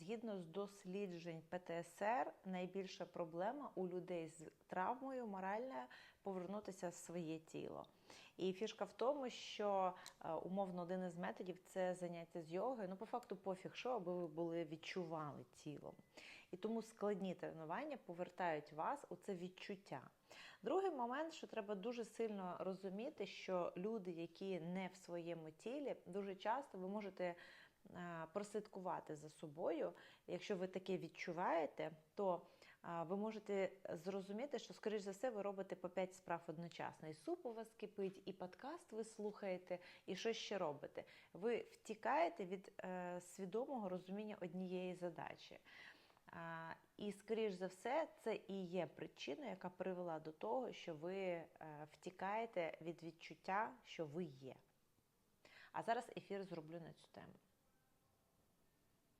згідно з досліджень ПТСР, найбільша проблема у людей з травмою моральною повернутися в своє тіло. І фішка в тому, що е, умовно один із методів це заняття з йогою. Ну, по факту, пофіг, що аби ви були відчували тілом. І тому складні тренування повертають вас у це відчуття. Другий момент, що треба дуже сильно розуміти, що люди, які не в своєму тілі, дуже часто ви можете прослідкувати за собою. Якщо ви таке відчуваєте, то ви можете зрозуміти, що, скоріш за все, ви робите по 5 справ одночасно. І суп у вас кипить, і подкаст ви слухаєте, і що ще робите. Ви втікаєте від е, свідомого розуміння однієї задачі. І, скоріш за все, це і є причиною, яка привела до того, що ви е, втікаєте від відчуття, що ви є. А зараз ефір зроблю на цю тему.